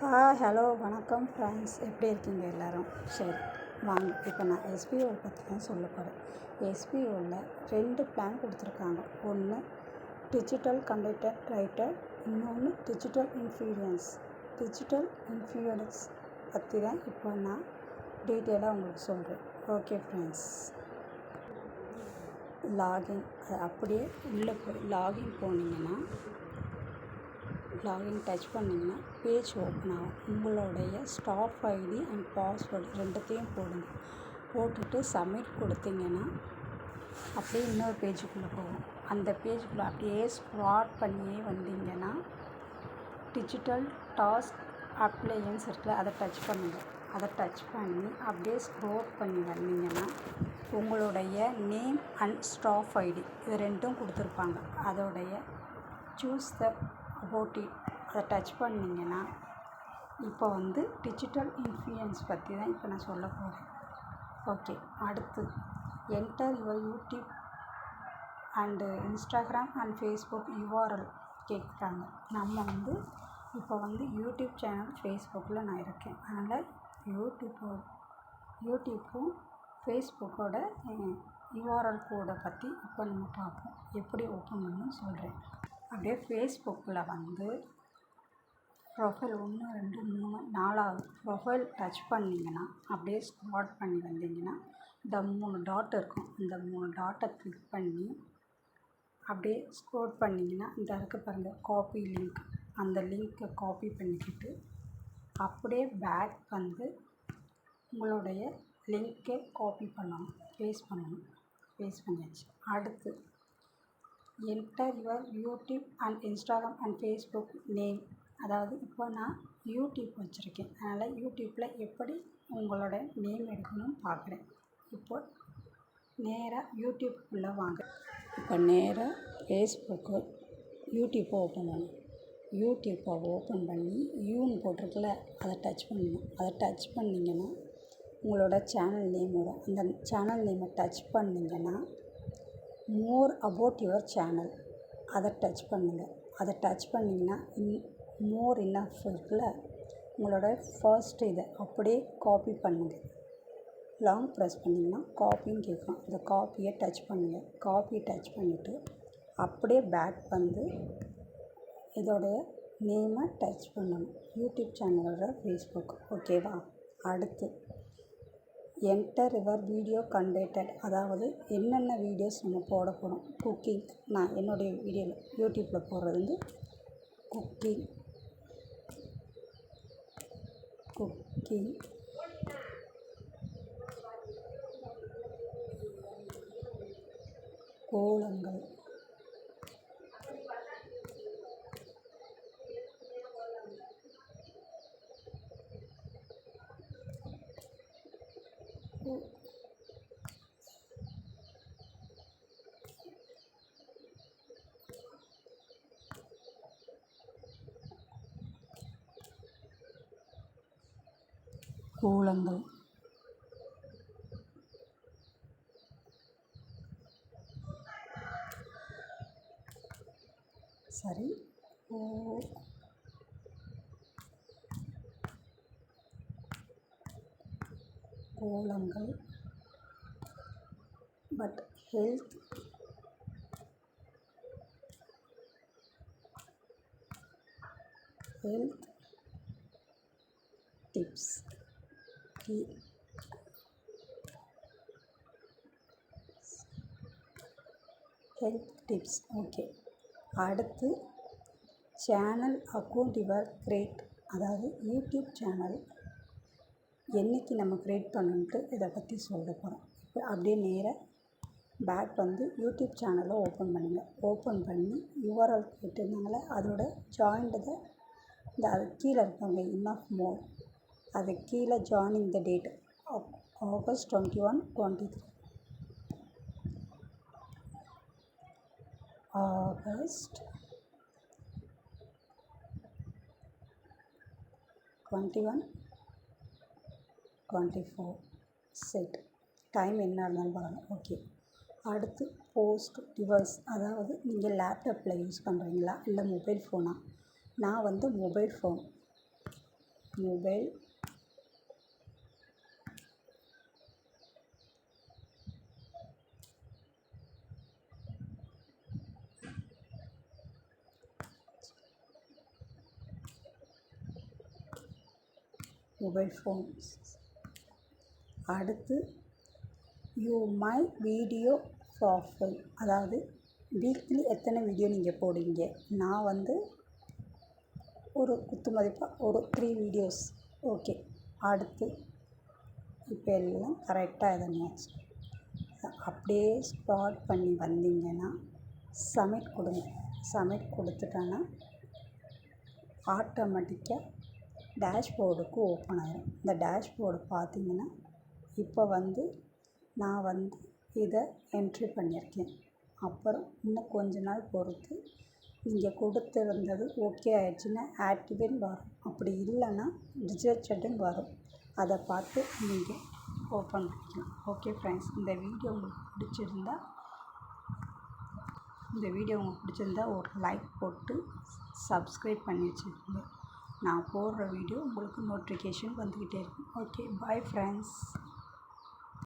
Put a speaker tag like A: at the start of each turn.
A: ஹா ஹலோ வணக்கம் ஃப்ரெண்ட்ஸ் எப்படி இருக்கீங்க எல்லோரும்? சரி வாங்க. இப்போ நான் எஸ்பிஓ பற்றி தான் சொல்ல போகிறேன் எஸ்பிஓவில் ரெண்டு பிளான் கொடுத்துருக்காங்க. ஒன்று டிஜிட்டல் கண்டக்டட் ரைட்டர் இன்னொன்று டிஜிட்டல் இன்ஃப்ளூயன்ஸ் டிஜிட்டல் இன்ஃப்ளூயன்ஸ் பற்றி தான் இப்போ நான் டீட்டெயிலாக உங்களுக்கு சொல்கிறேன் ஓகே ஃப்ரெண்ட்ஸ் லாகின் அது அப்படியே உள்ளே போய் லாகின் போனீங்கன்னா லாகின் டச் பண்ணிங்கன்னா பேஜ் ஓப்பன் ஆகும். உங்களுடைய ஸ்டாஃப் ஐடி அண்ட் பாஸ்வேர்டு ரெண்டுத்தையும் போடுங்க. போட்டுட்டு சப்மிட் கொடுத்தீங்கன்னா அப்படியே இன்னொரு பேஜுக்குள்ளே போகும். அந்த பேஜுக்குள்ளே அப்படியே ஸ்க்ராட் பண்ணியே வந்தீங்கன்னா டிஜிட்டல் டாஸ்க் அப்ளையன்ஸ் இருக்குல்ல அதை டச் பண்ணுங்கள் அதை டச் பண்ணி அப்படியே ஸ்க்ரோல் பண்ணி வந்தீங்கன்னா உங்களுடைய நேம் அண்ட் ஸ்டாஃப் ஐடி இது ரெண்டும் கொடுத்துருப்பாங்க. அதோடைய சூஸ் த ஓடி அதை டச் பண்ணிங்கன்னா இப்போ வந்து டிஜிட்டல் இன்ஃப்ளூயன்ஸ் பற்றி தான் இப்போ நான் சொல்ல போகிறேன் ஓகே அடுத்து. Enter your YouTube and Instagram and Facebook URL கேட்குறாங்க. நம்ம வந்து இப்போ வந்து யூடியூப் சேனல் ஃபேஸ்புக்கில் நான் இருக்கேன். அதனால் யூடியூப்போ யூடியூப்பும் ஃபேஸ்புக்கோட யூஆர்எல் கோடை பற்றி இப்போ நம்ம பார்ப்போம். எப்படி ஓப்பன் பண்ணணும்னு சொல்கிறேன் அப்படியே ஃபேஸ்புக்கில் வந்து ப்ரொஃபைல் ஒன்று ரெண்டு மூணு நாலாவது ப்ரொஃபைல் டச் பண்ணிங்கன்னா அப்படியே ஸ்க்ரால் பண்ணி வந்தீங்கன்னா இந்த மூணு டாட் இருக்கும். இந்த மூணு டாட்டை கிளிக் பண்ணி அப்படியே ஸ்க்ரோல் பண்ணிங்கன்னா இந்த இருக்க பாருங்கள் காப்பி லிங்க் அந்த லிங்க்கை காப்பி பண்ணிக்கிட்டு அப்படியே பேக் வந்து உங்களுடைய லிங்க்கை காப்பி பண்ணணும் பேஸ்ட் பண்ணணும். பேஸ்ட் பண்ணியாச்சு. அடுத்து enter your YouTube and Instagram and Facebook name அதாவது இப்போ நான் யூடியூப் வச்சுருக்கேன். அதனால் யூடியூப்பில் எப்படி உங்களோட நேம் எடுக்கணும்னு பார்க்குறேன். இப்போ நேராக யூடியூப்புக்குள்ளே வாங்க. இப்போ நேராக ஃபேஸ்புக்கு யூடியூப்பை ஓப்பன் பண்ணணும் யூடியூப்பை ஓப்பன் பண்ணி யூன்னு போட்டிருக்குல்ல அதை டச் பண்ணணும் அதை டச் பண்ணிங்கன்னா உங்களோட சேனல் நேம் அந்த சேனல் நேமை டச் பண்ணிங்கன்னா மோர் அபவுட் யுவர் சேனல் அதை டச் பண்ணுங்கள் அதை டச் பண்ணிங்கன்னா இன் மோர் இன்னஃப் இருக்குல்ல? உங்களோட ஃபர்ஸ்ட் இதை அப்படியே காப்பி பண்ணுங்கள் லாங் ப்ரெஸ் பண்ணிங்கன்னா காப்பின்னு கேட்கும் அந்த காப்பியை டச் பண்ணுங்கள் காப்பி டச் பண்ணிவிட்டு அப்படியே பேக் வந்து இதோடைய நேமை டச் பண்ணணும். யூடியூப் சேனலோட ஃபேஸ்புக் ஓகேவா அடுத்து. என்டர் யுவர் வீடியோ கண்டென்ட் அதாவது என்னென்ன வீடியோஸ் நம்ம போட போகிறோம் குக்கிங் நான் என்னுடைய வீடியோவில் யூடியூப்பில் போடுறது வந்து குக்கிங். குக்கிங். கோலங்கள். கோலங்கள். சரி. ஓ. கோலங்கள். But health. Health. Tips. Health tips okay அடுத்து சேனல் அக்கௌண்ட் இவர் கிரியேட் அதாவது யூடியூப் சேனல் என்றைக்கு நம்ம க்ரியேட் பண்ணணுன்ட்டு இதை பற்றி சொல்ல போகிறோம் இப்போ அப்படியே நேராக பேக் வந்து யூடியூப் சேனலை ஓப்பன் பண்ணுங்கள் ஓப்பன் பண்ணி யூஆர்எல் கேட்டிருந்தாங்களே? அதோட ஜாயின்ட் இந்த அது கீழே இருப்பாங்க இன்னஃப் மோர் அது கீழே joining the date August twenty one twenty three August twenty one twenty four set time என்ன இருந்தாலும் பாருங்கள் ஓகே அடுத்து போஸ்ட் டிவைஸ் அதாவது நீங்கள் லேப்டாப்பில் யூஸ் பண்ணுறீங்களா இல்லை மொபைல் ஃபோனா நான் வந்து mobile phone mobile mobile phones அடுத்து யூ மை வீடியோ ப்ராஃபைல் அதாவது வீக்லி எத்தனை வீடியோ நீங்கள் போடுவீங்க நான் வந்து ஒரு குத்து மதிப்பாக ஒரு த்ரீ வீடியோஸ் ஓகே அடுத்து இப்போ எல்லாம் கரெக்டாக எதனாச்சு அப்படியே ஸ்டார்ட் பண்ணி வந்தீங்கன்னா சப்மிட் கொடுங்க. சப்மிட் கொடுத்துட்டோன்னா ஆட்டோமேட்டிக்காக டேஷ்போர்டுக்கு ஓப்பன் ஆயிரும். இந்த டேஷ்போர்டு பார்த்தீங்கன்னா இப்போ வந்து நான் வந்து இதை என்ட்ரி பண்ணியிருக்கேன். அப்புறம் இன்னும் கொஞ்ச நாள் பொறுத்து நீங்கள் கொடுத்துருந்தது ஓகே ஆயிடுச்சுன்னா ஆக்டிவேன்னு வரும். அப்படி இல்லைன்னா ரிஜெக்டடுன்னு வரும். அதை பார்த்து நீங்கள் ஓப்பன் பண்ணிக்கலாம். ஓகே ஃப்ரெண்ட்ஸ் இந்த வீடியோ உங்களுக்கு பிடிச்சிருந்தா இந்த வீடியோ உங்களுக்கு பிடிச்சிருந்தா ஒரு லைக் போட்டு சப்ஸ்கிரைப் பண்ணி வச்சுருக்கீங்க நான் போடுற வீடியோ உங்களுக்கு நோட்டிஃபிகேஷன் வந்துக்கிட்டே இருக்கும். Okay bye friends